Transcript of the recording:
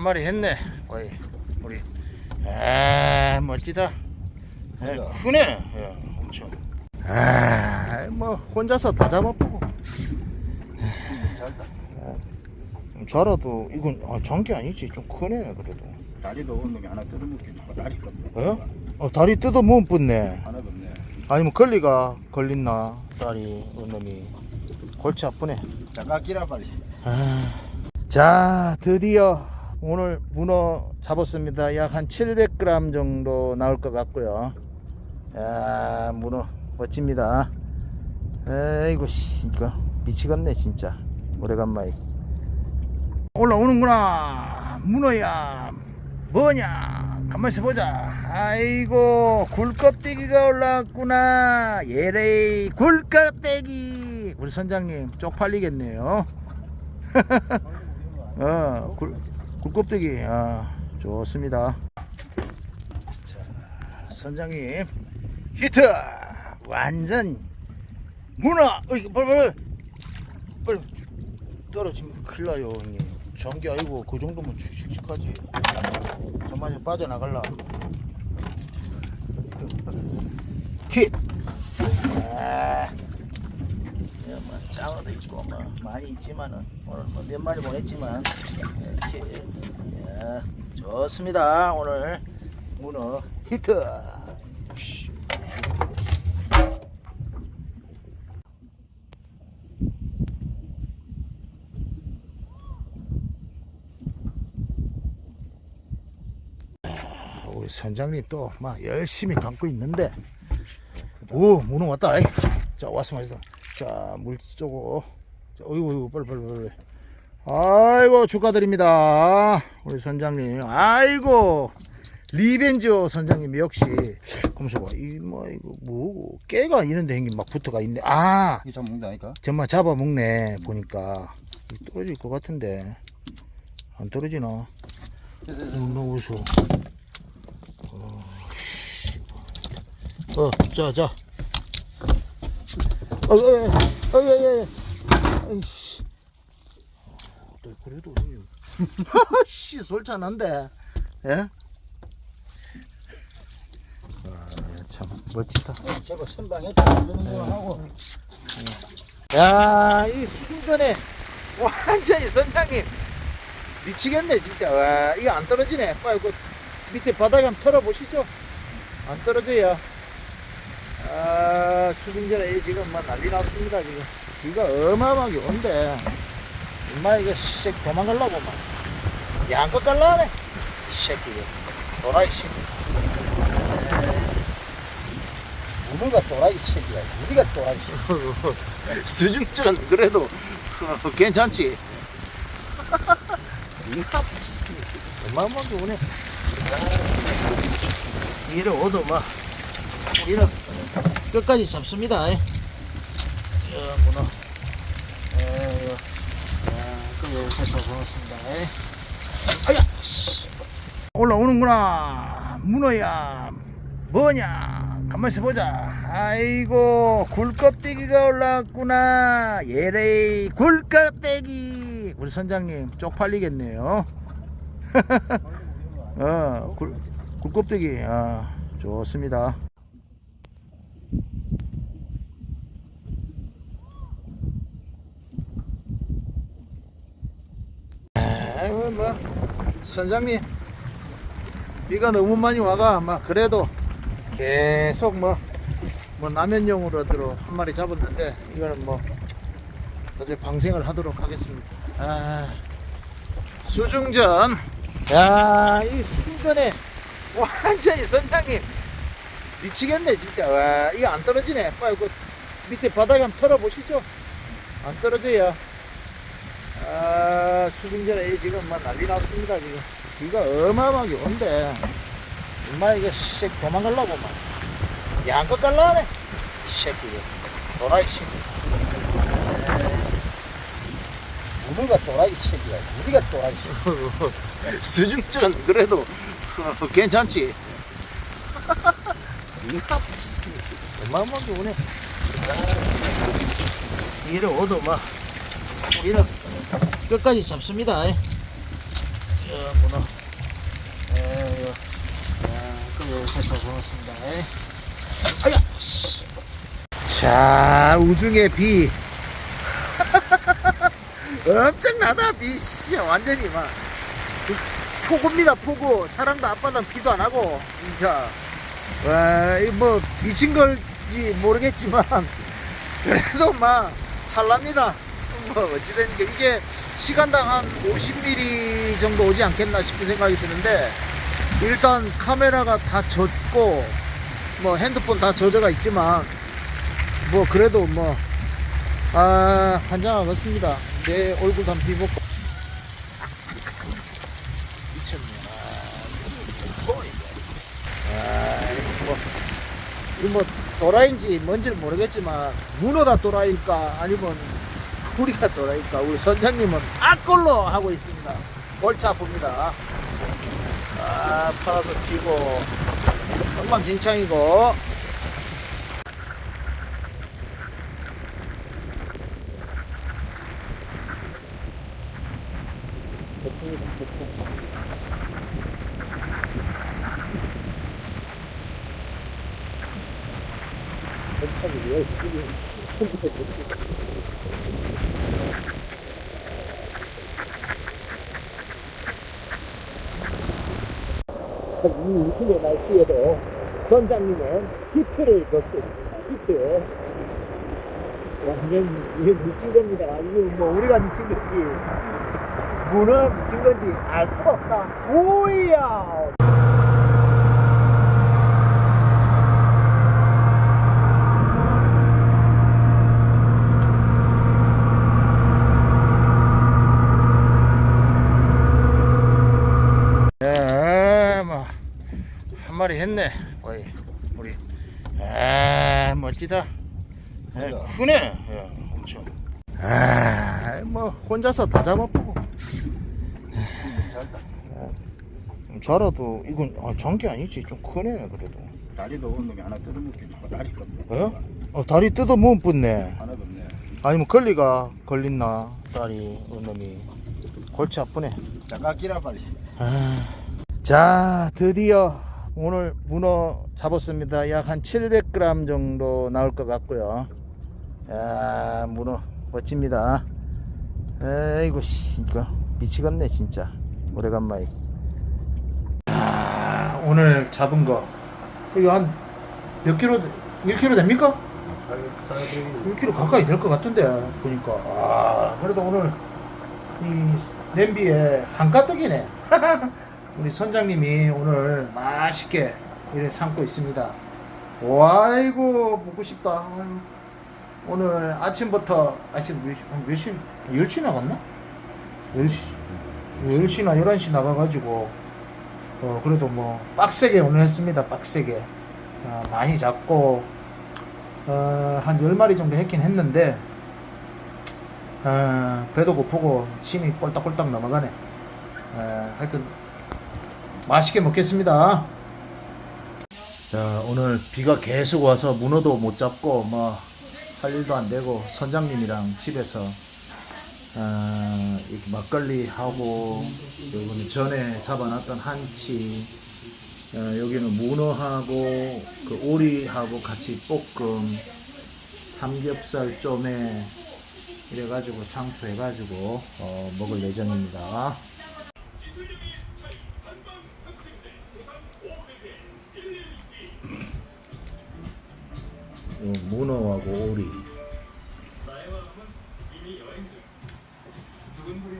한 마리 했네. 거의 우리. 아 멋지다. 예, 크네. 예, 엄청. 아, 뭐 혼자서 다 잡아보고. 좀 자라도 이건 아, 장기 아니지 좀 크네 그래도. 다리도 온 놈이 하나 뜯어먹겠고 다리가 없네. 어? 어 다리 뜯어 못 붙네. 하나도 없네. 아니면 걸리가 걸린나 다리 놈이 골치 아프네. 끼라 빨리. 아, 자 드디어 오늘 문어 잡았습니다. 약 한 700g 정도 나올 것 같고요. 야 문어 멋집니다. 에이구 씨 이거 미치겠네 진짜. 오래간만에. 올라오는구나. 문어야 뭐냐? 가만있어 보자. 아이고 굴껍데기가 올라왔구나. 예레이 굴껍데기. 우리 선장님 쪽팔리겠네요. 어, 굴, 굴껍데기. 아, 좋습니다. 자, 선장님. 히트! 완전 문어! 빨리, 빨리. 떨어지면 큰일 나요, 형님. 전기 아니고 그 정도면 칙칙하지. 저만이 빠져나갈라. 힛! 아. 예, 뭐 장어도 있고 뭐 많이 있지만은 오늘 뭐 몇 마리 보냈지만 이렇게 예, 좋습니다. 오늘 문어 히트. 아, 우리 선장님 또 막 열심히 감고 있는데. 오 문어 왔다. 이. 자 왔습니다 자 물 쪼고. 자, 어이구 어이구 빨리 빨리 빨리. 아이고 축하드립니다. 우리 선장님. 아이고 리벤저 선장님 역시. 검수 봐이 뭐 이거 뭐 깨가 이런데 형님 막 붙어가 있네. 아! 이게 참 먹는다니까. 정말 잡아먹네 보니까. 떨어질 것 같은데. 안 떨어지나? 어, 너무 무서워. 어, 씨. 어, 자, 자. 어, 어, 어, 어, 어, 어, 아이씨. 어, 또 그래도. 씨, 솔찬한데. 예? 아, 참 멋지다. 저거 선방했다. 그러는 거 하고. 야, 이 수중전에 완전히 선장님 미치겠네 진짜. 와, 이거 안 떨어지네. 빨리 그 밑에 바닥에 한번 털어보시죠. 안 떨어져요. 아, 수중전에 지금 막 난리 났습니다 지금. 비가 어마어마하게 온대. 엄마 이거 씨 도망가려고 막 양껏 갈라네. 이 새끼. 도라이 새끼. 우리가 도라이 새끼야. 우리가 도라이 새끼. 수중전 그래도 어, 괜찮지. 씨 어마어마하게 오네. 이래 오도 막 우리는 끝까지 잡습니다. 에. 저 문어. 에이구. 그 여기서 더 고맙습니다. 에. 아야. 씨. 올라오는구나. 문어야. 뭐냐? 가만있어 보자. 아이고, 굴껍데기가 올라왔구나. 예레이, 굴껍데기. 우리 선장님, 쪽팔리겠네요. 어, 굴, 굴껍데기. 아, 좋습니다. 아이고, 뭐, 선장님. 비가 너무 많이 와가, 막, 그래도 계속 뭐, 뭐 라면용으로 들어 한 마리 잡았는데 이거는 뭐 나중에 방생을 하도록 하겠습니다. 아, 수중전. 야, 이 수중전에 완전히 선장님 미치겠네 진짜. 와, 이거 안 떨어지네. 빨리 그 밑에 바닥에 한번 털어보시죠. 안 떨어져요. 아, 수중전에 지금 막 난리 났습니다 지금. 비가 어마어마하게 온대. 엄마 이거 씨 도망가려고 막. 양껏 갈라네. 이 새끼. 이거 도라이 새끼. 우리가 도라이 새끼야. 우리가 도라이 새끼. 수중전 그래도 어, 괜찮지. 이거 씨. 어마어마하게 오네. 이래 오도 막 우리는 끝까지 잡습니다 어, 문어. 에, 요. 자, 여기서 또 고맙습니다. 에. 아야! 씨. 자, 우중의 비. 엄청나다, 비, 씨. 완전히 막. 폭우입니다, 폭우. 사랑도 앞바닥 비도 안 하고, 진짜. 와, 이 뭐, 미친 걸지 모르겠지만, 그래도 막, 탈랍니다. 뭐, 어찌 된 게, 이게 시간당 한 50mm 정도 오지 않겠나 싶은 생각이 드는데, 일단 카메라가 다 젖고, 뭐, 핸드폰 다 젖어가 있지만, 뭐, 그래도 뭐, 아, 환장하겠습니다. 내 얼굴 한번 비먹고. 미쳤네. 아, 이거 뭐, 이거 뭐, 도라인지 뭔지는 모르겠지만, 문어가 도라일까, 아니면, 우리가 도라일까, 우리 선장님은 악걸로 하고 있습니다. 골치 아픕니다. 아, 파라도 피고, 엉망진창이고. 선착이 왜 쓰기 이 우중의 날씨에도 선장님은 히트를 걷고 있습니다. 히트. 완전 이게 미친 겁니다. 이거 뭐 우리가 미친 거지. 문어 미친 건지 알 수가 없다. 오야! 에, 뭐, 한 마리 했네, 거의, 우리. 아, 멋지다. 에, 크네, 예, 엄청. 아, 뭐, 혼자서 다 잡아보고. 좀 자라도, 이건, 아, 장기 아니지. 좀 크네, 그래도. 다리도 없는 놈이 하나 뜯어먹겠네. 다리가 없네. 어? 어, 다리 뜯어 못 붙네. 하나도 없네. 아니면 걸리가 걸린나, 다리, 어놈이. 골치 아프네. 장갑 끼라 빨리. 아, 자, 드디어 오늘 문어 잡았습니다. 약 한 700g 정도 나올 것 같고요. 야, 문어 멋집니다. 에이구, 씨, 이거 미치겠네, 진짜. 오래간만에. 아, 오늘 잡은 거. 이거 한 몇 킬로, 1킬로 됩니까? 1kg 가까이 될 것 같은데, 보니까. 아, 그래도 오늘 이 냄비에 한가득이네. 우리 선장님이 오늘 맛있게 이래 삶고 있습니다. 와이고 먹고 싶다. 오늘 아침부터 아침 몇, 시- 몇 시? 10시 나갔나? 10시 10시나 11시 나가가지고 어 그래도 뭐 빡세게 오늘 했습니다. 빡세게 어, 많이 잡고 어, 한 10마리 정도 했긴 했는데 아, 배도 고프고 침이 꼴딱꼴딱 넘어가네. 아, 하여튼 맛있게 먹겠습니다. 자, 오늘 비가 계속 와서 문어도 못 잡고 뭐 할 일도 안 되고 선장님이랑 집에서 아, 이렇게 막걸리 하고 여기는 전에 잡아놨던 한치 어, 여기는 문어하고 그 오리하고 같이 볶음 삼겹살 좀에 이래가지고 상추 해가지고 어, 먹을 예정입니다. 문어하고 오리